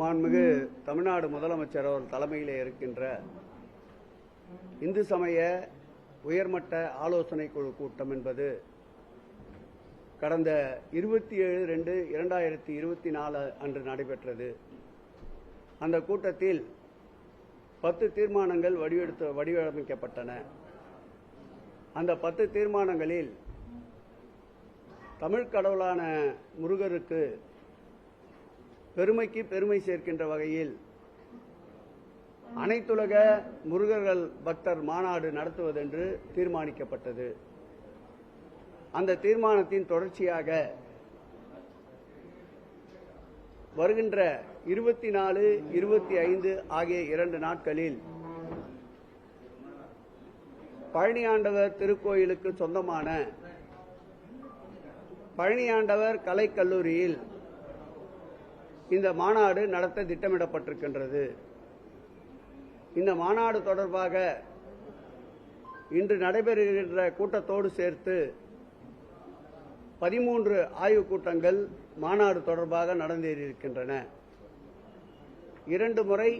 மாண்புமிகு தமிழ்நாடு முதலமைச்சர் அவர் தலைமையிலே இருக்கின்ற இந்து சமய உயர்மட்ட ஆலோசனை குழு கூட்டம் என்பது கடந்த இருபத்தி ஏழு ரெண்டு இரண்டாயிரத்தி இருபத்தி நாலு அன்று நடைபெற்றது. அந்த கூட்டத்தில் பத்து தீர்மானங்கள் வடிவெடுத்து வடிவமைக்கப்பட்டன. அந்த பத்து தீர்மானங்களில் தமிழ் கடவுளான முருகருக்கு பெருமைக்கு பெருமை சேர்க்கின்ற வகையில் அனைத்துலக முருகர்கள் பக்தர் மாநாடு நடத்துவதென்று தீர்மானிக்கப்பட்டது. அந்த தீர்மானத்தின் தொடர்ச்சியாக வருகின்ற இருபத்தி நாலு இருபத்தி ஐந்து ஆகிய இரண்டு நாட்களில் பழனியாண்டவர் திருக்கோயிலுக்கு சொந்தமான பழனியாண்டவர் கலைக்கல்லூரியில் இந்த மாநாடு நடத்த திட்டமிடப்பட்டிருக்கின்றது. இந்த மாநாடு தொடர்பாக இன்று நடைபெறுகின்ற கூட்டத்தோடு சேர்த்து பதிமூன்று ஆய்வுக் கூட்டங்கள் மாநாடு தொடர்பாக நடந்தேறியிருக்கின்றன. இரண்டு முறை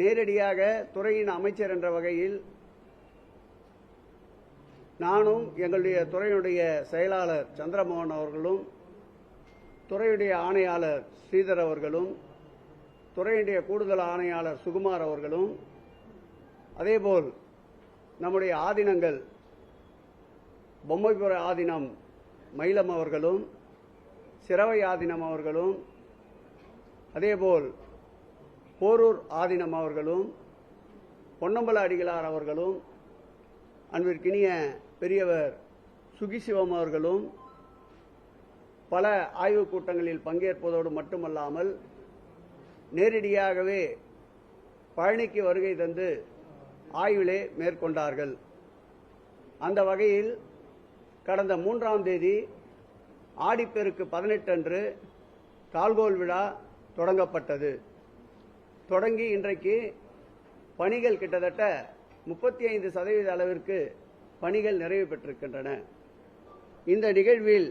நேரடியாக துறையின் அமைச்சர் என்ற வகையில் நானும் எங்களுடைய துறையினுடைய செயலாளர் சந்திரமோகன் அவர்களும் துறையுடைய ஆணையாளர் ஸ்ரீதர் அவர்களும் துறையுடைய கூடுதல் ஆணையாளர் சுகுமார் அவர்களும் அதேபோல் நம்முடைய ஆதீனங்கள் பொம்மைபுர ஆதீனம் மயிலம் அவர்களும் சிறவை ஆதீனம் அவர்களும் அதேபோல் போரூர் ஆதீனம் அவர்களும் பொன்னம்பல அடிகளார் அவர்களும் அன்பிற்கினிய பெரியவர் சுகிசிவம் அவர்களும் பல ஆய்வுக் கூட்டங்களில் பங்கேற்பதோடு மட்டுமல்லாமல் நேரடியாகவே பழனிக்கு வருகை தந்து ஆய்விலே மேற்கொண்டார்கள். அந்த வகையில் கடந்த மூன்றாம் தேதி ஆடிப்பெருக்கு பதினெட்டு அன்று கால்கோல் விழா தொடங்கப்பட்டது. தொடங்கி இன்றைக்கு பணிகள் கிட்டத்தட்ட முப்பத்தி ஐந்து சதவீத அளவிற்கு பணிகள் நிறைவு பெற்றிருக்கின்றன. இந்த நிகழ்வில்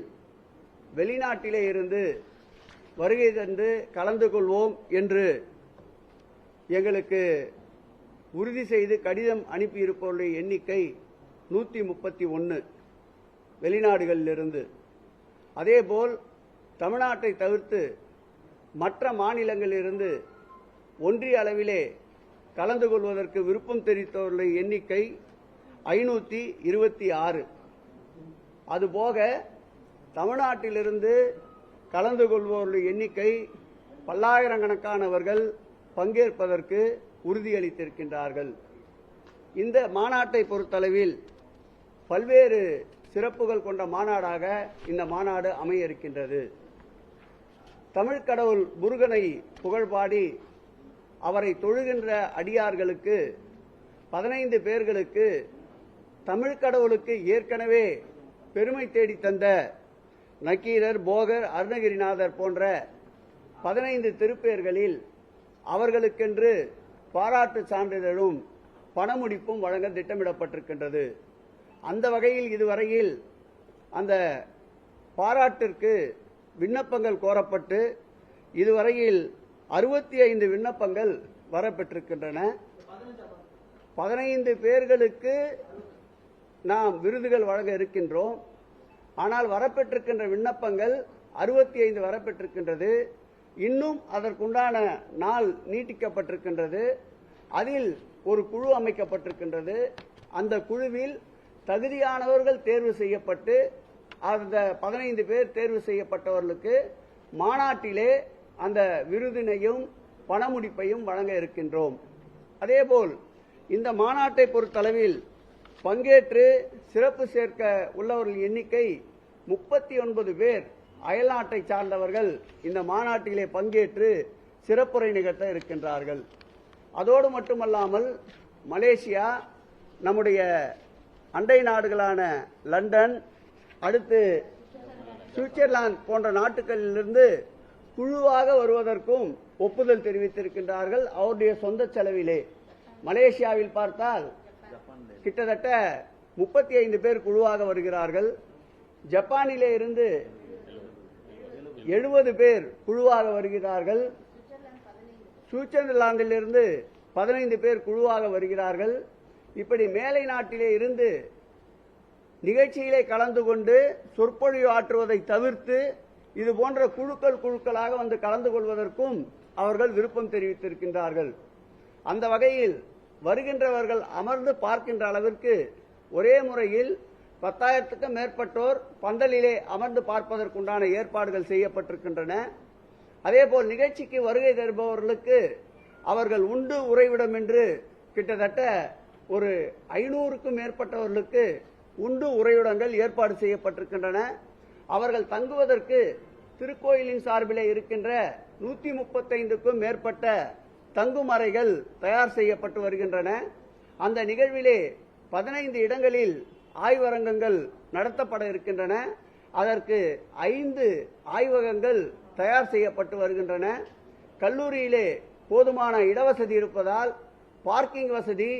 வெளிநாட்டிலே இருந்து வருகை தந்து கலந்து கொள்வோம் என்று எங்களுக்கு உறுதி செய்து கடிதம் அனுப்பியிருப்பவருடைய எண்ணிக்கை நூற்றி முப்பத்தி ஒன்று வெளிநாடுகளிலிருந்து. அதேபோல் தமிழ்நாட்டை தவிர்த்து மற்ற மாநிலங்களிலிருந்து ஒன்றிய அளவிலே கலந்து கொள்வதற்கு விருப்பம் தெரிவித்தவர்களுடைய எண்ணிக்கை ஐநூற்றி இருபத்தி ஆறு. அதுபோக தமிழ்நாட்டிலிருந்து கலந்து கொள்வோருடைய எண்ணிக்கை பல்லாயிரக்கணக்கானவர்கள் பங்கேற்பதற்கு உறுதியளித்திருக்கின்றார்கள். இந்த மாநாட்டை பொறுத்தளவில் பல்வேறு சிறப்புகள் கொண்ட மாநாடாக இந்த மாநாடு அமைய இருக்கின்றது தமிழ் கடவுள் முருகனை புகழ்பாடி அவரை தொழுகின்ற அடியார்களுக்கு பதினைந்து பேர்களுக்கு தமிழ் கடவுளுக்கு ஏற்கனவே பெருமை தேடி தந்த நக்கீரர் போகர் அருணகிரிநாதர் போன்ற பதினைந்து திருப்பேர்களில் அவர்களுக்கென்று பாராட்டு சான்றிதழும் பணமுடிப்பும் வழங்க திட்டமிடப்பட்டிருக்கின்றது. அந்த வகையில் இதுவரையில் அந்த பாராட்டிற்கு விண்ணப்பங்கள் கோரப்பட்டு இதுவரையில் அறுபத்தி ஐந்து விண்ணப்பங்கள் வரப்பெற்றிருக்கின்றன. பதினைந்து பேர்களுக்கு நாம் விருதுகள் வழங்க இருக்கின்றோம். ஆனால் வரப்பெற்றிருக்கின்ற விண்ணப்பங்கள் அறுபத்தி ஐந்து வரப்பெற்றிருக்கின்றது. இன்னும் அதற்குண்டான நாள் நீட்டிக்கப்பட்டிருக்கின்றது. அதில் ஒரு குழு அமைக்கப்பட்டிருக்கின்றது. அந்த குழுவில் தகுதியானவர்கள் தேர்வு செய்யப்பட்டு அந்த பதினைந்து பேர் தேர்வு செய்யப்பட்டவர்களுக்கு மாநாட்டிலே அந்த விருதினையும் பணமுடிப்பையும் வழங்க இருக்கின்றோம். அதேபோல் இந்த மாநாட்டை பொறுத்தளவில் பங்கேற்று சிறப்பு சேர்க்க உள்ளவர்கள் எண்ணிக்கை முப்பத்தி ஒன்பது பேர் அயல்நாட்டை சார்ந்தவர்கள் இந்த மாநாட்டிலே பங்கேற்று சிறப்புரை நிகழ்த்த இருக்கின்றார்கள். அதோடு மட்டுமல்லாமல் மலேசியா நம்முடைய அண்டை நாடுகளான லண்டன் அடுத்து சுவிட்சர்லாந்து போன்ற நாட்டுகளிலிருந்து குழுவாக வருவதற்கும் ஒப்புதல் தெரிவித்திருக்கின்றார்கள் அவருடைய சொந்த செலவிலே. மலேசியாவில் பார்த்தால் கிட்டத்தட்ட முப்பத்தி ஐந்து பேர் குழுவாக வருகிறார்கள். ஜப்பானிலே இருந்து எழுபது பேர் குழுவாக வருகிறார்கள். சுவிட்சர்லாந்திலிருந்து பதினைந்து பேர் குழுவாக வருகிறார்கள். இப்படி மேலை நாட்டிலே இருந்து நிகழ்ச்சியிலே கலந்து கொண்டு சொற்பொழிவு ஆற்றுவதை தவிர்த்து இது போன்ற குழுக்கள் குழுக்களாக வந்து கலந்து கொள்வதற்கும் அவர்கள் விருப்பம் தெரிவித்திருக்கின்றார்கள். அந்த வகையில் வருகின்றவர்கள் அமர்ந்து பார்க்கின்ற அளவிற்கு ஒரே முறையில் பத்தாயிரத்துக்கும் மேற்பட்டோர் பந்தலிலே அமர்ந்து பார்ப்பதற்குண்டான ஏற்பாடுகள் செய்யப்பட்டிருக்கின்றன. அதேபோல் நிகழ்ச்சிக்கு வருகை தருபவர்களுக்கு அவர்கள் உண்டு உறைவிடம் என்று கிட்டத்தட்ட ஒரு ஐநூறுக்கும் மேற்பட்டவர்களுக்கு உண்டு உறைவிடங்கள் ஏற்பாடு செய்யப்பட்டிருக்கின்றன. அவர்கள் தங்குவதற்கு திருக்கோயிலின் சார்பிலே இருக்கின்ற நூத்தி முப்பத்தைந்துக்கும் மேற்பட்ட தங்குமறைகள் தயார் செய்யப்பட்டு வருகின்றன. அந்த நிகழ்விலே பதினைந்து இடங்களில் ஆய்வரங்கங்கள் நடத்தப்பட இருக்கின்றன. அதற்கு ஐந்து ஆய்வகங்கள் தயார் செய்யப்பட்டு வருகின்றன. கல்லூரியிலே போதுமான இடவசதி இருப்பதால் பார்க்கிங் வசதி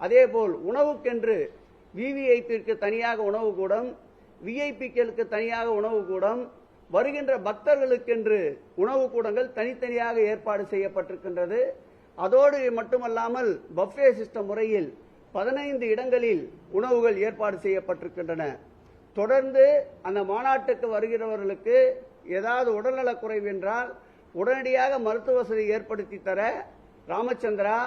அதேபோல் உணவுக்கென்று விவிஐபிற்கு தனியாக உணவு கூடம் விஐபிக்களுக்கு தனியாக உணவு கூடம் வருகின்ற பக்தர்களுக்கென்று உணவு கூடங்கள் தனித்தனியாக ஏற்பாடு செய்யப்பட்டிருக்கின்றது. அதோடு மட்டுமல்லாமல் பஃபே சிஸ்டம் முறையில் பதினைந்து இடங்களில் உணவுகள் ஏற்பாடு செய்யப்பட்டிருக்கின்றன. தொடர்ந்து அந்த மாநாட்டுக்கு வருகிறவர்களுக்கு ஏதாவது உடல்நலக் குறைவு என்றால் உடனடியாக மருத்துவ வசதி ஏற்படுத்தி தர ராமச்சந்திரா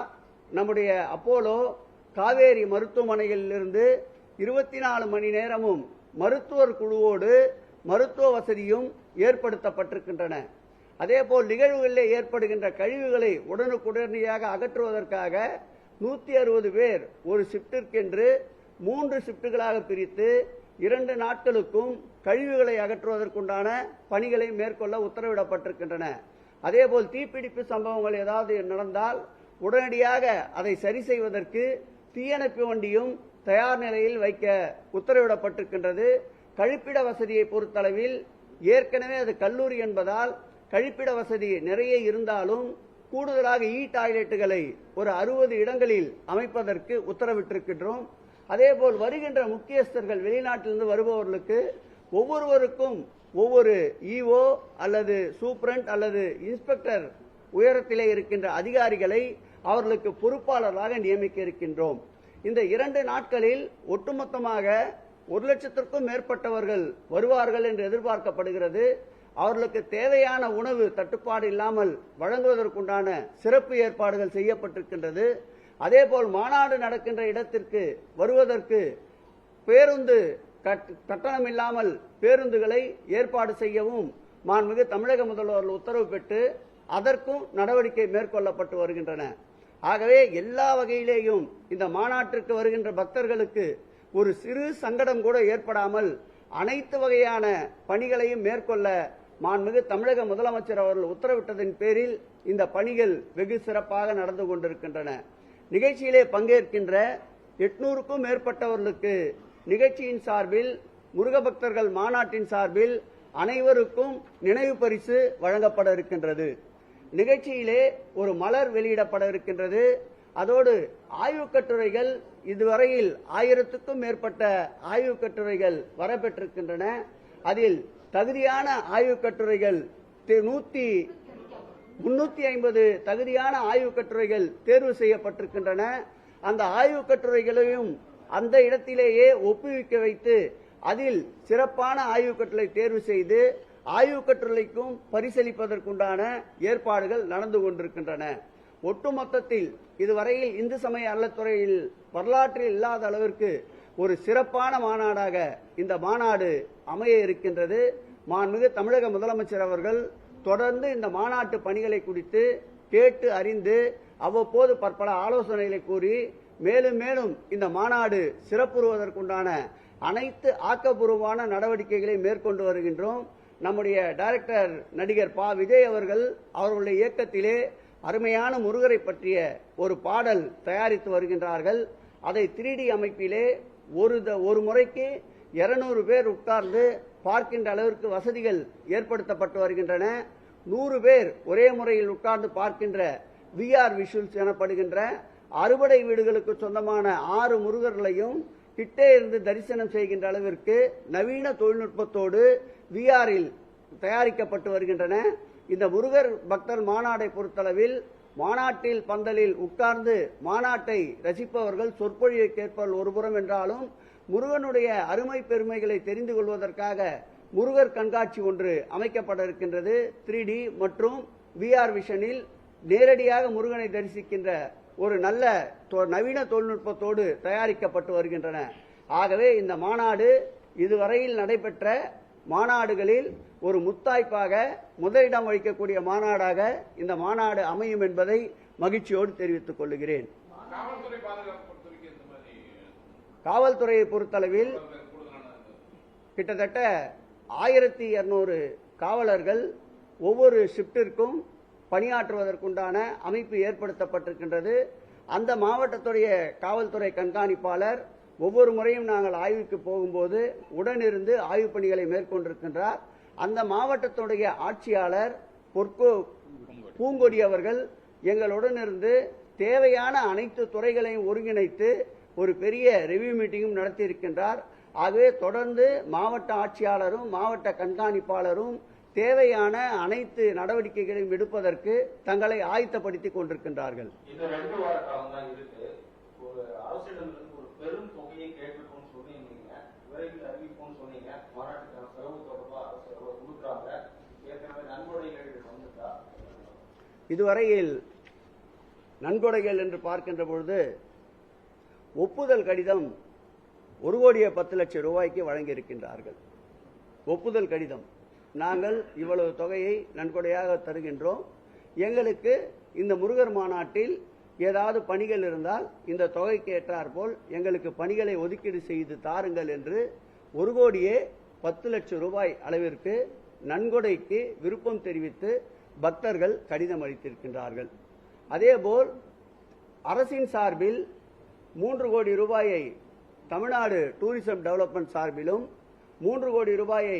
நம்முடைய அப்போலோ காவேரி மருத்துவமனைகளிலிருந்து இருபத்தி நாலு மணி நேரமும் மருத்துவர் குழுவோடு மருத்துவ வசதியும் ஏற்படுத்தப்பட்டிருக்கின்றன. அதேபோல் நிகழ்வுகளில் ஏற்படுகின்ற கழிவுகளை உடனுக்குடனடியாக அகற்றுவதற்காக நூத்தி அறுபது பேர் ஒரு ஷிப்டிற்கென்று மூன்று ஷிப்டுகளாக பிரித்து இரண்டு நாட்களுக்கும் கழிவுகளை அகற்றுவதற்குண்டான பணிகளை மேற்கொள்ள உத்தரவிடப்பட்டிருக்கின்றன. அதேபோல் தீப்பிடிப்பு சம்பவங்கள் ஏதாவது நடந்தால் உடனடியாக அதை சரி செய்வதற்கு தீயணைப்பு வண்டியும் தயார் நிலையில் வைக்க உத்தரவிடப்பட்டிருக்கின்றது. கழிப்பிட வசதியை பொறுத்தளவில் ஏற்கனவே அது கல்லூரி என்பதால் கழிப்பிட வசதி நிறைய இருந்தாலும் கூடுதலாக இ டாய்லெட்டுகளை ஒரு அறுபது இடங்களில் அமைப்பதற்கு உத்தரவிட்டிருக்கின்றோம். அதேபோல் வருகின்ற முக்கியஸ்தர்கள் வெளிநாட்டிலிருந்து வருபவர்களுக்கு ஒவ்வொருவருக்கும் ஒவ்வொரு இஓ அல்லது சூப்ரண்ட் அல்லது இன்ஸ்பெக்டர் உயரத்திலே இருக்கின்ற அதிகாரிகளை அவர்களுக்கு பொறுப்பாளர்களாக நியமிக்க இருக்கின்றோம். இந்த இரண்டு நாட்களில் ஒட்டுமொத்தமாக ஒரு லட்சத்திற்கும் மேற்பட்டவர்கள் வருவார்கள் என்று எதிர்பார்க்கப்படுகிறது. அவர்களுக்கு தேவையான உணவு தட்டுப்பாடு இல்லாமல் வழங்குவதற்குண்டான சிறப்பு ஏற்பாடுகள் செய்யப்பட்டிருக்கின்றது. அதேபோல் மாநாடு நடக்கின்ற இடத்திற்கு வருவதற்கு பேருந்து கட்டணம் இல்லாமல் பேருந்துகளை ஏற்பாடு செய்யவும் மாண்புமிகு தமிழக முதல்வர்கள் உத்தரவு பெற்று அதற்கும் நடவடிக்கை மேற்கொள்ளப்பட்டு வருகின்றன. ஆகவே எல்லா வகையிலேயும் இந்த மாநாட்டிற்கு வருகின்ற பக்தர்களுக்கு ஒரு சிறு சங்கடம் கூட ஏற்படாமல் அனைத்து வகையான பணிகளையும் மேற்கொள்ள மாண்புமிகு தமிழக முதலமைச்சர் அவர்கள் உத்தரவிட்டதன் பேரில் இந்த பணிகள் வெகு சிறப்பாக நடந்து கொண்டிருக்கின்றன. நிகழ்ச்சியிலே பங்கேற்கின்ற எட்நூறுக்கும் மேற்பட்டவர்களுக்கு நிகழ்ச்சியின் சார்பில் முருகபக்தர்கள் மாநாட்டின் சார்பில் அனைவருக்கும் நினைவு பரிசு வழங்கப்பட இருக்கின்றது. நிகழ்ச்சியிலே ஒரு மலர் வெளியிடப்பட இருக்கின்றது. அதோடு ஆய்வுக் கட்டுரைகள் இதுவரையில் ஆயிரத்துக்கும் மேற்பட்ட ஆய்வுக் கட்டுரைகள் வரப்பெற்றிருக்கின்றன. அதில் தகுதியான ஆய்வுக் கட்டுரைகள் நூத்தி முன்னூத்தி ஐம்பது தகுதியான ஆய்வுக் கட்டுரைகள் தேர்வு செய்யப்பட்டிருக்கின்றன. அந்த ஆய்வுக் கட்டுரைகளையும் அந்த இடத்திலேயே ஒப்புவிக்க வைத்து அதில் சிறப்பான ஆய்வுக் கட்டுரை தேர்வு செய்து ஆய்வுக் கட்டுரைக்கும் பரிசளிப்பதற்குண்டான ஏற்பாடுகள் நடந்து கொண்டிருக்கின்றன. ஒட்டுமொத்தத்தில் இதுவரையில் இந்து சமய அறத்துறையில் வரலாற்றில் இல்லாத அளவிற்கு ஒரு சிறப்பான மாநாடாக இந்த மாநாடு அமைய இருக்கின்றது. மாண்புமிகு தமிழக முதலமைச்சர் அவர்கள் தொடர்ந்து இந்த மாநாட்டு பணிகளை குறித்து கேட்டு அறிந்து அவ்வப்போது பற்பல ஆலோசனைகளை கூறி மேலும் மேலும் இந்த மாநாடு சிறப்புறுவதற்குண்டான அனைத்து ஆக்கப்பூர்வமான நடவடிக்கைகளை மேற்கொண்டு வருகின்றோம். நம்முடைய டைரக்டர் நடிகர் பா. விஜய் அவர்கள் அவர்களுடைய இயக்கத்திலே அருமையான முருகரை பற்றிய ஒரு பாடல் தயாரித்து வருகின்றார்கள். அதை 3D அமைப்பிலே ஒரு த- ஒரு முறைக்கு 200 பேர் உட்கார்ந்து பார்க்கின்ற அளவிற்கு வசதிகள் ஏற்படுத்தப்பட்டு வருகின்றன. நூறு பேர் ஒரே முறையில் உட்கார்ந்து பார்க்கின்ற விஆர் விஷுவல்ஸ் எனப்படுகின்ற அறுபடை வீடுகளுக்கு சொந்தமான ஆறு முருகர்களையும் கிட்டே இருந்து தரிசனம் செய்கின்ற அளவிற்கு நவீன தொழில்நுட்பத்தோடு விஆரில் தயாரிக்கப்பட்டு வருகின்றன. இந்த முருகர் பக்தர் மாநாடை பொறுத்தளவில் மாநாட்டில் பந்தலில் உட்கார்ந்து மாநாட்டை ரசிப்பவர்கள் சொற்பொழியை கேட்பவர்கள் ஒருபுறம் என்றாலும் முருகனுடைய அருமை பெருமைகளை தெரிந்து கொள்வதற்காக முருகர் கண்காட்சி ஒன்று அமைக்கப்பட இருக்கின்றது த்ரீ டி மற்றும் விஆர் விஷனில் நேரடியாக முருகனை தரிசிக்கின்ற ஒரு நல்ல தொ- நவீன தொழில்நுட்பத்தோடு தயாரிக்கப்பட்டு வருகின்றன. ஆகவே இந்த மாநாடு இதுவரையில் நடைபெற்ற மாநாடுகளில் ஒரு முத்தாய்ப்பாக முதலிடம் வகிக்கக்கூடிய மாநாடாக இந்த மாநாடு அமையும் என்பதை மகிழ்ச்சியோடு தெரிவித்துக் கொள்கிறேன். காவல்துறையை பொறுத்தளவில் கிட்டத்தட்ட ஆயிரத்தி இருநூறு காவலர்கள் ஒவ்வொரு ஷிப்டிற்கும் பணியாற்றுவதற்குண்டான அமைப்பு ஏற்படுத்தப்பட்டிருக்கின்றது. அந்த மாவட்டத்துடைய காவல்துறை கண்காணிப்பாளர் ஒவ்வொரு முறையும் நாங்கள் ஆய்வுக்கு போகும்போது உடனிருந்து ஆய்வுப் பணிகளை மேற்கொண்டிருக்கின்றார். அந்த மாவட்டத்துடைய ஆட்சியாளர் பொற்கோ பூங்கொடி அவர்கள் எங்களுடன் இருந்து தேவையான அனைத்து துறைகளையும் ஒருங்கிணைத்து ஒரு பெரிய ரிவ்யூ மீட்டிங்கும் நடத்தியிருக்கின்றார். ஆகவே தொடர்ந்து மாவட்ட ஆட்சியாளரும் மாவட்ட கண்காணிப்பாளரும் தேவையான அனைத்து நடவடிக்கைகளையும் எடுப்பதற்கு தங்களை ஆயத்தப்படுத்திக் கொண்டிருக்கின்றார்கள். பெரும் தொகையை கேட்டிருக்கோம்னு சொன்னீங்க. விரைவில் அறிவிப்போம்னு சொன்னீங்க. மாநாட்டுக்கான செலவு தொடர்பாக அரசு எவ்வளவு கொடுக்குறாங்க. ஏற்கனவே நன்கொடைகள் வந்துட்டா. இதுவரையில் நன்கொடைகள் என்று பார்க்கின்ற பொழுது ஒப்புதல் கடிதம் ஒரு கோடியே பத்து லட்சம் ரூபாய்க்கு வழங்கியிருக்கின்றார்கள். ஒப்புதல் கடிதம். நாங்கள் இவ்வளவு தொகையை நன்கொடையாக தருகின்றோம். எங்களுக்கு இந்த முருகர் மாநாட்டில் ஏதாவது பணிகள் இருந்தால் இந்த தொகைக்கு ஏற்றாற்போல் எங்களுக்கு பணிகளை ஒதுக்கீடு செய்து தாருங்கள் என்று ஒரு கோடியே பத்து லட்சம் ரூபாய் அளவிற்கு நன்கொடைக்கு விருப்பம் தெரிவித்து பக்தர்கள் கடிதம் அளித்திருக்கின்றார்கள். அதேபோல் அரசின் சார்பில் மூன்று கோடி ரூபாயை தமிழ்நாடு டூரிசம் டெவலப்மெண்ட் சார்பிலும் மூன்று கோடி ரூபாயை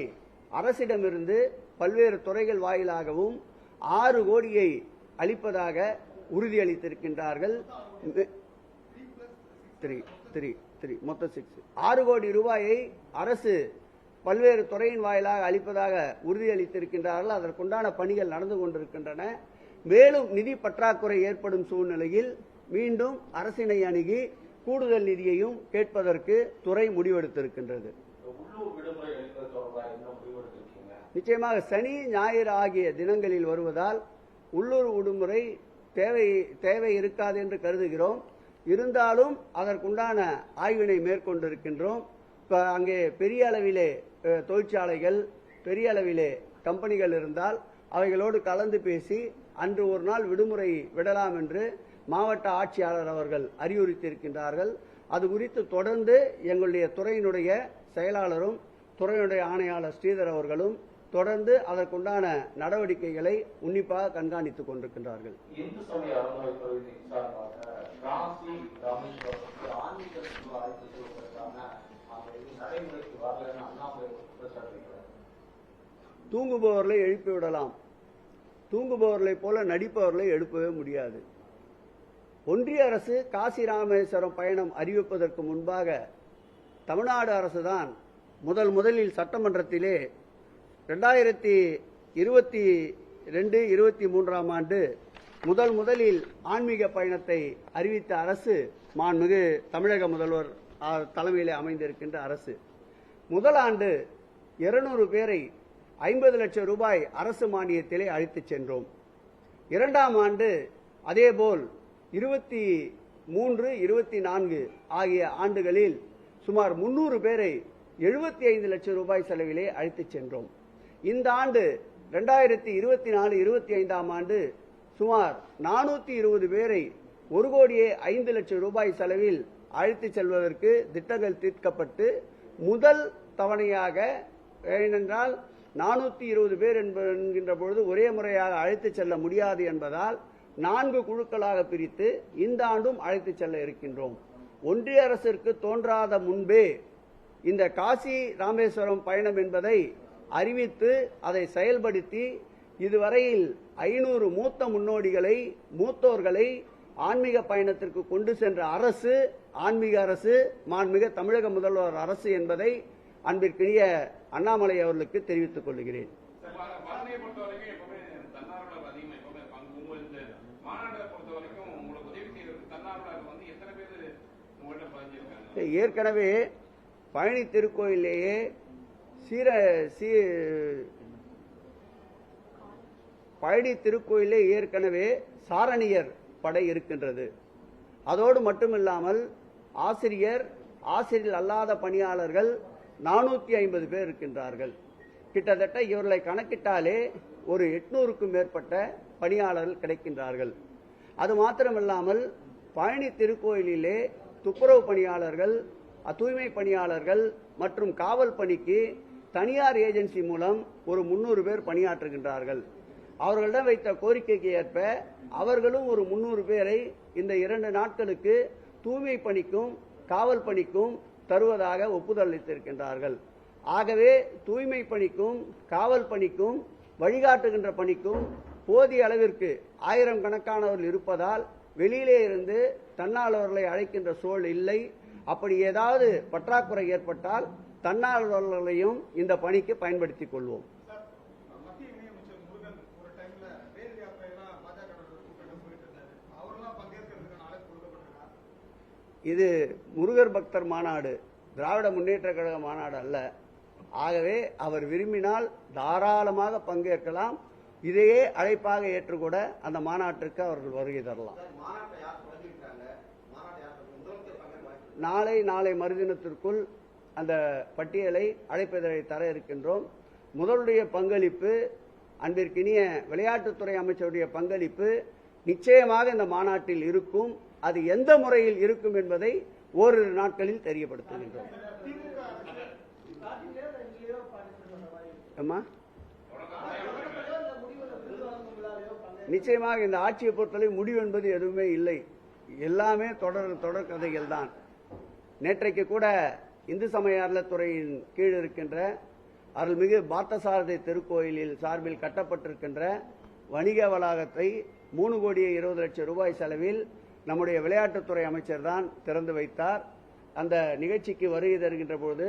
அரசிடமிருந்து பல்வேறு துறைகள் வாயிலாகவும் ஆறு கோடியை அளிப்பதாக உறுதியளித்திருக்கின்றார்கள். த்ரீ த்ரீ த்ரீ மொத்தம் சிக்ஸ் ஆறு கோடி ரூபாயை அரசு பல்வேறு துறையின் வாயிலாக அளிப்பதாக உறுதியளித்திருக்கின்றார்கள். அதற்குண்டான பணிகள் நடந்து கொண்டிருக்கின்றன. மேலும் நிதி பற்றாக்குறை ஏற்படும் சூழ்நிலையில் மீண்டும் அரசினை அணுகி கூடுதல் நிதியையும் கேட்பதற்கு துறை முடிவெடுத்திருக்கின்றது. நிச்சயமாக சனி ஞாயிறு ஆகிய தினங்களில் வருவதால் உள்ளூர் விடுமுறை தேவை தேவை இருக்காது என்று கருதுகிறோம். இருந்தாலும் அதற்குண்டான ஆய்வினை மேற்கொண்டிருக்கின்றோம். இப்போ அங்கே பெரிய அளவிலே தொழிற்சாலைகள் பெரிய அளவிலே கம்பெனிகள் இருந்தால் அவைகளோடு கலந்து பேசி அன்று ஒரு நாள் விடுமுறை விடலாம் என்று மாவட்ட ஆட்சியாளர் அவர்கள் அறிவுறுத்தியிருக்கின்றார்கள். அது குறித்து தொடர்ந்து எங்களுடைய துறையினுடைய செயலாளரும் துறையினுடைய ஆணையாளர் ஸ்ரீதர் அவர்களும் தொடர்ந்து அதற்குண்டான நடவடிக்கைகளை உன்னிப்பாக கண்காணித்துக் கொண்டிருக்கின்றார்கள். தூங்குபவர்களை எழுப்பி விடலாம். தூங்குபவர்களைப் போல நடிப்பவர்களை எழுப்பவே முடியாது. ஒன்றிய அரசு காசி ராமேஸ்வரம் பயணம் அறிவிப்பதற்கு முன்பாக தமிழ்நாடு அரசுதான் முதல் முதலில் சட்டமன்றத்திலே ரெண்டாயிரத்தி இருபத்தி ரெண்டு இருபத்தி மூன்றாம் ஆண்டு முதல் முதலில் ஆன்மீக பயணத்தை அறிவித்த அரசு மாண்புமிகு தமிழக முதல்வர் தலைமையில் தலைமையிலே அமைந்திருக்கின்ற அரசு. முதல் ஆண்டு இருநூறு பேரை ஐம்பது லட்சம் ரூபாய் அரசு மானியத்திலே அழைத்துச் சென்றோம். இரண்டாம் ஆண்டு அதேபோல் இருபத்தி மூன்று இருபத்தி நான்கு ஆகிய ஆண்டுகளில் சுமார் முன்னூறு பேரை எழுபத்தி ஐந்து லட்சம் ரூபாய் செலவிலே அழைத்துச் சென்றோம். இந்த ஆண்டு ரெண்டாயிரத்தி இருபத்தி நாலு இருபத்தி ஐந்தாம் ஆண்டு சுமார் நானூத்தி இருபது பேரை ஒரு கோடியே ஐந்து லட்சம் ரூபாய் செலவில் அழைத்துச் செல்வதற்கு திட்டங்கள் தீர்க்கப்பட்டு முதல் தவணையாக ஏனென்றால் நானூத்தி இருபது பேர் என்கின்ற பொழுது ஒரே முறையாக அழைத்துச் செல்ல முடியாது என்பதால் நான்கு குழுக்களாக பிரித்து இந்த ஆண்டும் அழைத்துச் செல்ல இருக்கின்றோம். ஒன்றிய அரசிற்கு தோன்றாத முன்பே இந்த காசி ராமேஸ்வரம் பயணம் என்பதை அறிவித்து அதை செயல்படுத்தி இதுவரையில் ஐநூறு மூத்த முன்னோடிகளை மூத்தோர்களை ஆன்மீக பயணத்திற்கு கொண்டு சென்ற அரசு ஆன்மீக அரசு மாண்மிக தமிழக முதல்வர் அரசு என்பதை அன்பிற்கினிய அண்ணாமலை அவர்களுக்கு தெரிவித்துக் கொள்கிறேன். ஏற்கனவே பழனி திருக்கோயிலேயே சீர சீ பழனி திருக்கோயிலே ஏற்கனவே சாரணியர் படை இருக்கின்றது. அதோடு மட்டுமில்லாமல் ஆசிரியர் ஆசிரியர் அல்லாத பணியாளர்கள் நானூற்றி ஐம்பது பேர் இருக்கின்றார்கள். கிட்டத்தட்ட இவர்களை கணக்கிட்டாலே ஒரு எட்நூறுக்கும் மேற்பட்ட பணியாளர்கள் கிடைக்கின்றார்கள். அது மாத்திரமில்லாமல் பழனி திருக்கோயிலிலே துப்புரவு பணியாளர்கள் தூய்மை பணியாளர்கள் மற்றும் காவல் பணிக்கு தனியார் ஏஜென்சி மூலம் ஒரு முன்னூறு பேர் பணியாற்றுகின்றார்கள். அவர்களிடம் வைத்த கோரிக்கைக்கு ஏற்ப அவர்களும் ஒரு முன்னூறு பேரை இந்த இரண்டு நாட்களுக்கு தூய்மை பணிக்கும் காவல் பணிக்கும் தருவதாக ஒப்புதல் அளித்திருக்கின்றார்கள் ஆகவே தூய்மை பணிக்கும் காவல் பணிக்கும் வழிகாட்டுகின்ற பணிக்கும் போதிய அளவிற்கு ஆயிரம் கணக்கானவர்கள் இருப்பதால் வெளியிலே இருந்து தன்னார்வலர்களை அழைக்கின்ற சூழல் இல்லை. அப்படி ஏதாவது பற்றாக்குறை ஏற்பட்டால் தன்னார்வலர்களையும் இந்த பணிக்கு பயன்படுத்திக் கொள்வோம். இது முருகர் பக்தர் மாநாடு திராவிட முன்னேற்ற கழக மாநாடு அல்ல. ஆகவே அவர் விரும்பினால் தாராளமாக பங்கேற்கலாம். இதையே அழைப்பாக ஏற்றுக்கூட அந்த மாநாட்டிற்கு அவர்கள் வருகை தரலாம். நாளை நாளை மறுதினத்திற்குள் அந்த பட்டியலை அழைப்பதை தர இருக்கின்றோம். முதலுடைய பங்களிப்பு அன்பிற்கினிய விளையாட்டுத்துறை அமைச்சருடைய பங்களிப்பு நிச்சயமாக இந்த மாநாட்டில் இருக்கும். அது எந்த முறையில் இருக்கும் என்பதை ஓரிரு நாட்களில் தெரியப்படுத்துகின்றோம். அம்மா? நிச்சயமாக இந்த ஆட்சியை பொறுத்தவரை முடிவு என்பது எதுவுமே இல்லை. எல்லாமே தொடர் தொடர் கதைகள் தான். நேற்றைக்கு கூட இந்து சமய அறத்துறையின் கீழ் இருக்கின்ற அருள்மிகு பார்த்தசாரதி திருக்கோயிலில் சார்பில் கட்டப்பட்டிருக்கின்ற வணிக வளாகத்தை மூணு கோடியே இருபது லட்சம் ரூபாய் செலவில் நம்முடைய விளையாட்டுத்துறை அமைச்சர் தான் திறந்து வைத்தார். அந்த நிகழ்ச்சிக்கு வருகை தருகின்ற பொழுது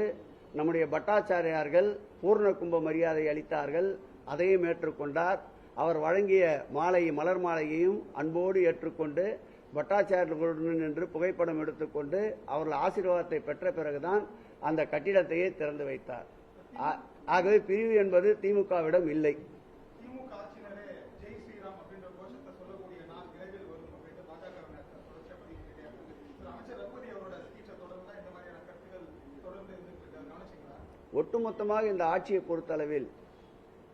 நம்முடைய பட்டாச்சாரியார்கள் பூர்ண கும்ப மரியாதை அளித்தார்கள். அதையும் ஏற்றுக்கொண்டார். அவர் வழங்கிய மாலை மலர் மாலையையும் அன்போடு ஏற்றுக்கொண்டு பட்டாச்சாரியர்களுடன் நின்று புகைப்படம் எடுத்துக்கொண்டு அவர்கள் ஆசீர்வாதத்தை பெற்ற பிறகுதான் அந்த கட்டிடத்தையே திறந்து வைத்தார். ஆகவே பிரிவு என்பது திமுகவிடம் இல்லை. ஒட்டுமொத்தமாக இந்த ஆட்சியை பொறுத்தளவில்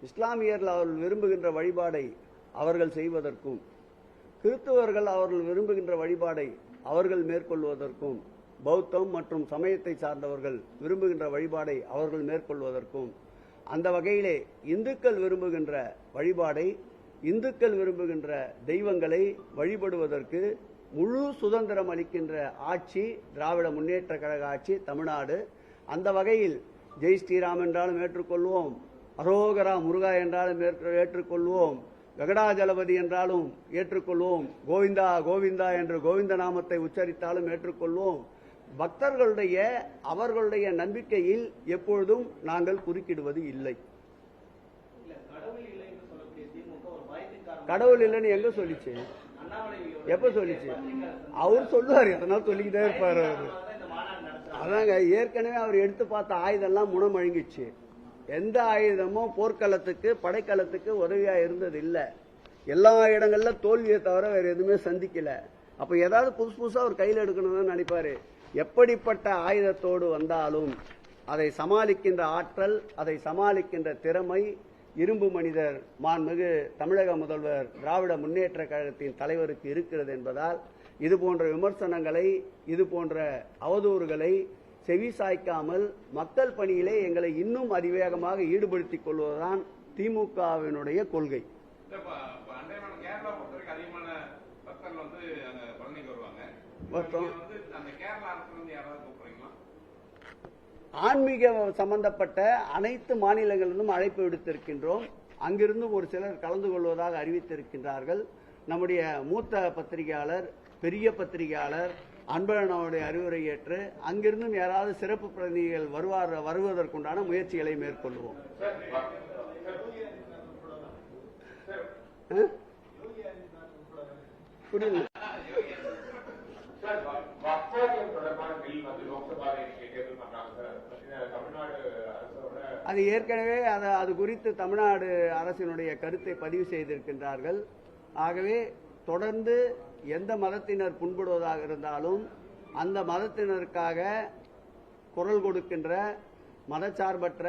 இஸ்லாமியர்கள் அவர்கள் விரும்புகின்ற வழிபாடை அவர்கள் செய்வதற்கும் கிறிஸ்துவர்கள் அவர்கள் விரும்புகின்ற வழிபாடை அவர்கள் மேற்கொள்வதற்கும் பௌத்தம் மற்றும் சமயத்தை சார்ந்தவர்கள் விரும்புகின்ற வழிபாடை அவர்கள் மேற்கொள்வதற்கும் அந்த வகையிலே இந்துக்கள் விரும்புகின்ற வழிபாடை இந்துக்கள் விரும்புகின்ற தெய்வங்களை வழிபடுவதற்கு முழு சுதந்திரம் அளிக்கின்ற ஆட்சி திராவிட முன்னேற்ற கழக ஆட்சி தமிழ்நாடு. அந்த வகையில் ஜெய் ஸ்ரீராம் என்றாலும் ஏற்றுக்கொள்வோம். அரோகரா முருகா என்றாலும் ஏற்றுக்கொள்வோம். ககடாஜலபதி என்றாலும் ஏற்றுக்கொள்வோம். கோவிந்தா கோவிந்தா என்று கோவிந்த நாமத்தை உச்சரித்தாலும் ஏற்றுக்கொள்வோம். பக்தர்களுடைய அவர்களுடைய நம்பிக்கையில் எப்பொழுதும் நாங்கள் குறுக்கிடுவது இல்லை. கடவுள் இல்லைன்னு எங்க சொல்லிச்சு? எப்ப சொல்லிச்சு? அவர் சொல்லுவார் எதனால சொல்லிக்கிட்டே இருப்பாரு. அதாங்க ஏற்கனவே அவர் எடுத்து பார்த்த ஆயுதம்லாம் முனமழுங்கிச்சு. எந்த ஆயுதமும் போர்க்களத்துக்கு படைக்களத்துக்கு உதவியா இருந்தது இல்லை எல்லா இடங்கள்ல தோல்வியை தவிர வேற எதுவுமே சந்திக்கல. அப்ப ஏதாவது புதுசு புதுசா அவர் கையில் எடுக்கணும்னு நினைப்பாரு. எப்படிப்பட்ட ஆயுதத்தோடு வந்தாலும் அதை சமாளிக்கின்ற ஆற்றல் அதை சமாளிக்கின்ற திறமை இரும்பு மனிதர் மாண்புமிகு தமிழக முதல்வர் திராவிட முன்னேற்ற கழகத்தின் தலைவருக்கு இருக்கிறது என்பதால் இது போன்ற விமர்சனங்களை இது போன்ற அவதூறுகளை செவி சாய்க்காமல் மக்கள் பணியிலே எங்களை இன்னும் அதிவேகமாக ஈடுபடுத்திக் கொள்வதுதான் திமுகவினுடைய கொள்கை. ஆன்மீக சம்பந்தப்பட்ட அனைத்து மாநிலங்களிலும் அழைப்பு விடுத்திருக்கின்றோம். அங்கிருந்து ஒரு சிலர் கலந்து கொள்வதாக அறிவித்திருக்கின்றார்கள். நம்முடைய மூத்த பத்திரிகையாளர் பெரிய பத்திரிகையாளர் அன்பழனுடைய அறிவுரை ஏற்று அங்கிருந்தும் யாராவது சிறப்பு பிரதிநிதிகள் வருவார் வருவதற்குண்டான முயற்சிகளை மேற்கொள்வோம்? புரியல அது ஏற்கனவே அதை அது குறித்து தமிழ்நாடு அரசினுடைய கருத்தை பதிவு செய்திருக்கின்றார்கள். ஆகவே தொடர்ந்து எந்த மதத்தினர் புண்படுவதாக இருந்தாலும் அந்த மதத்தினருக்காக குரல் கொடுக்கின்ற மதச்சார்பற்ற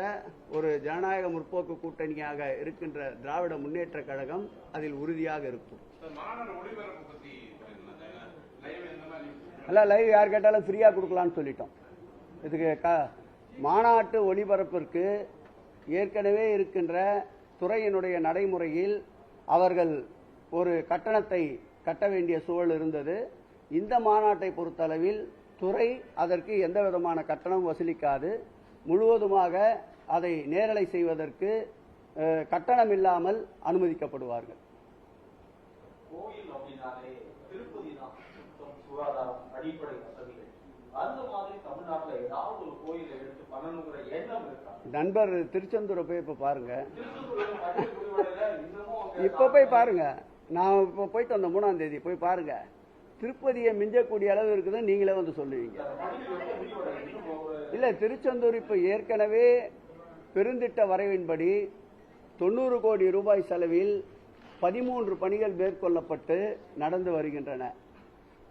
ஒரு ஜனநாயக முற்போக்கு கூட்டணியாக இருக்கின்ற திராவிட முன்னேற்ற கழகம் அதில் உறுதியாக இருக்கும். சொல்லியிருந்தாங்க லைவ் யார் கேட்டாலும் ஃப்ரீயாக கொடுக்கலான்னு சொல்லிட்டோம். இதுக்கு க மாநாட்டு ஒளிபரப்பிற்கு ஏற்கனவே இருக்கின்ற துறையினுடைய நடைமுறையில் அவர்கள் ஒரு கட்டணத்தை கட்ட வேண்டிய சூழல் இருந்தது. இந்த மாநாட்டை பொறுத்தளவில் துறை அதற்கு எந்த விதமான கட்டணம் வசூலிக்காது. முழுவதுமாக அதை நேரலை செய்வதற்கு கட்டணம் இல்லாமல் அனுமதிக்கப்படுவார்கள். கோயில் அப்படின்னாலே திருப்பதி தான் சுத்தம் சுகாதாரம் அடிப்படை வசதிகள். அந்த மாதிரி தமிழ்நாட்டுல ஏதாவது ஒரு கோயிலை எடுத்து பண்ணணுங்கிற எண்ணம் இருக்கா? நண்பர் திருச்செந்தூரை போய் இப்போ பாருங்க. இப்ப போய் பாருங்க. நான் இப்ப போயிட்டு வந்த மூணாம் தேதி போய் பாருங்க. திருப்பதியை மிஞ்சக்கூடிய அளவு இருக்குதுன்னு நீங்களே வந்து சொல்லுவீங்க. இல்ல திருச்செந்தூர் இப்ப ஏற்கனவே பெருந்திட்ட வரைவின்படி தொண்ணூறு கோடி ரூபாய் செலவில் பதிமூன்று பணிகள் மேற்கொள்ளப்பட்டு நடந்து வருகின்றன.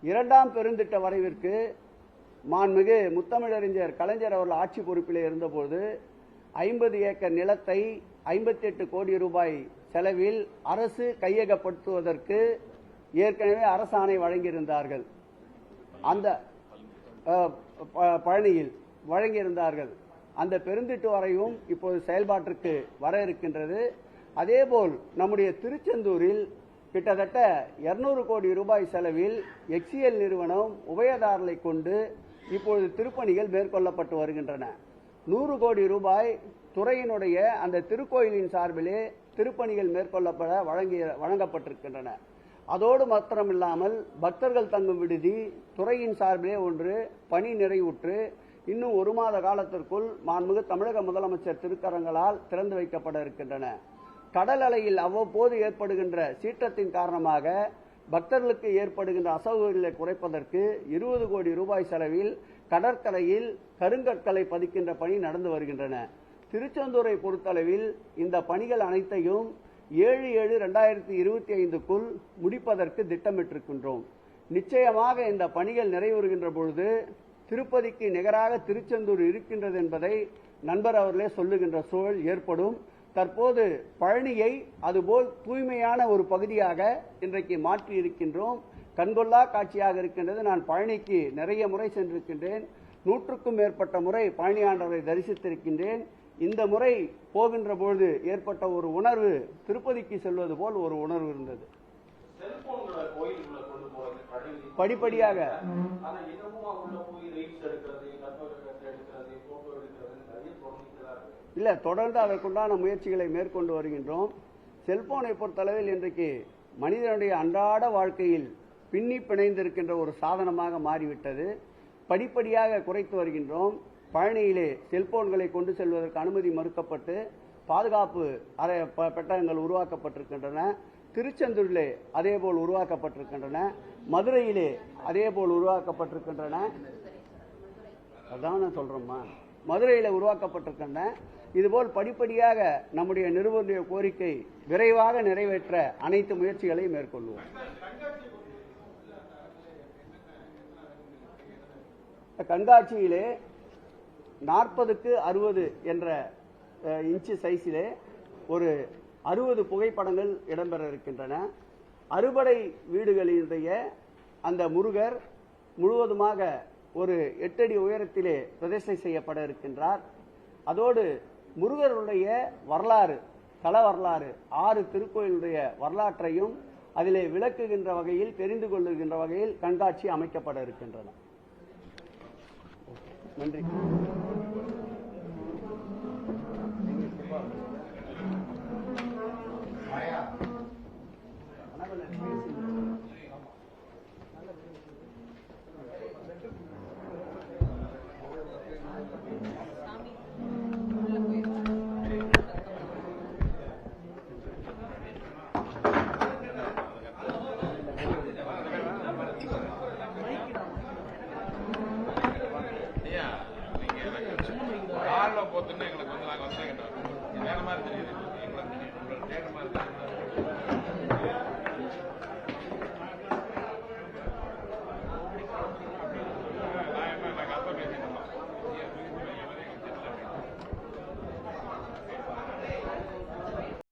இரண்டாம் பெருந்திட்ட வரைவிற்கு மாண்புமிகு முத்தமிழறிஞர் கலைஞர் அவர்கள் ஆட்சி பொறுப்பில் இருந்தபோது ஐம்பது ஏக்கர் நிலத்தை ஐம்பத்தி எட்டு கோடி ரூபாய் செலவில் அரசு கையகப்படுத்துவதற்கு ஏற்கனவே அரசாணை வழங்கியிருந்தார்கள். அந்த ப- பழனியில் வழங்கியிருந்தார்கள். அந்த பெருந்திட்டு வரையும் இப்போது செயல்பாட்டிற்கு வர இருக்கின்றது. அதேபோல் நம்முடைய திருச்செந்தூரில் கிட்டத்தட்ட 200 கோடி ரூபாய் செலவில் எக்ஸிஎல் நிறுவனம் உபயதாரலை கொண்டு இப்பொழுது திருப்பணிகள் மேற்கொள்ளப்பட்டு வருகின்றன. நூறு கோடி ரூபாய் துறையினுடைய அந்த திருக்கோயிலின் சார்பிலே திருப்பணிகள் மேற்கொள்ளப்பட வழங்கிய வழங்கப்பட்டிருக்கின்றன. அதோடு மாத்திரமில்லாமல் பக்தர்கள் தங்கும் விடுதி துறையின் சார்பிலே ஒன்று பணி நிறைவுற்று இன்னும் ஒரு மாத காலத்திற்குள் மாண்புமிகு தமிழக முதலமைச்சர் திருக்கரங்களால் திறந்து வைக்கப்பட இருக்கின்றன. கடல் அலையில் அவ்வப்போது ஏற்படுகின்ற சீற்றத்தின் காரணமாக பக்தர்களுக்கு ஏற்படுகின்ற அசௌகரியங்களை குறைப்பதற்கு இருபது கோடி ரூபாய் செலவில் கடற்கரையில் கருங்கற்களை பதிக்கின்ற பணி நடந்து வருகின்றன. திருச்செந்தூரை பொறுத்தளவில் இந்த பணிகள் அனைத்தையும் ஏழு ஏழு ரெண்டாயிரத்தி இருபத்தி ஐந்துக்குள் முடிப்பதற்கு திட்டமிட்டிருக்கின்றோம். நிச்சயமாக இந்த பணிகள் நிறைவுறுகின்ற பொழுது திருப்பதிக்கு நிகராக திருச்செந்தூர் இருக்கின்றது என்பதை நண்பர் அவர்களே சொல்லுகின்ற சூழல் ஏற்படும். தற்போது பழனியை அதுபோல் தூய்மையான ஒரு பகுதியாக இன்றைக்கு மாற்றி இருக்கின்றோம். கண்கொள்ளா காட்சியாக இருக்கின்றது. நான் பழனிக்கு நிறைய முறை சென்றிருக்கின்றேன். நூற்றுக்கும் மேற்பட்ட முறை பழனி ஆண்டவரை தரிசித்திருக்கின்றேன். இந்த முறை போகின்ற பொழுது ஏற்பட்ட ஒரு உணர்வு திருப்பதிக்கு செல்வது போல் ஒரு உணர்வு இருந்தது. படிப்படியாக. இல்ல தொடர்ந்து அதற்குண்டான முயற்சிகளை மேற்கொண்டு வருகின்றோம். செல்போனை பொறுத்தளவில் இன்றைக்கு மனிதனுடைய அன்றாட வாழ்க்கையில் பின்னி பிணைந்திருக்கின்ற ஒரு சாதனமாக மாறிவிட்டது. படிப்படியாக குறைத்து வருகின்றோம். பழனியிலே செல்போன்களை கொண்டு செல்வதற்கு அனுமதி மறுக்கப்பட்டு பாதுகாப்பு அறை பெட்டகங்கள் உருவாக்கப்பட்டிருக்கின்றன. திருச்செந்தூரிலே அதேபோல் உருவாக்கப்பட்டிருக்கின்றன. மதுரையிலே அதேபோல் உருவாக்கப்பட்டிருக்கின்றன. அதான் நான் சொல்றோம்மா. மதுரையில் உருவாக்கப்பட்டிருக்கின்றன. இதுபோல் படிப்படியாக நம்முடைய நிறுவனுடைய கோரிக்கை விரைவாக நிறைவேற்ற அனைத்து முயற்சிகளையும் மேற்கொள்வோம். கண்காட்சியிலே நாற்பதுக்கு அறுபது என்ற இன்ச்சு சைஸிலே ஒரு அறுபது புகைப்படங்கள் இடம்பெற இருக்கின்றன. அறுபடை வீடுகளினுடைய அந்த முருகர் முழுவதுமாக ஒரு எட்டடி உயரத்திலே பிரதிஷ்டை செய்யப்பட இருக்கின்றார். அதோடு முருகருடைய வரலாறு தல வரலாறு ஆறு திருக்கோயிலுடைய வரலாற்றையும் அதிலே விளக்குகின்ற வகையில் தெரிந்து கொள்ளுகின்ற வகையில் கண்காட்சி அமைக்கப்பட இருக்கின்றன. நன்றி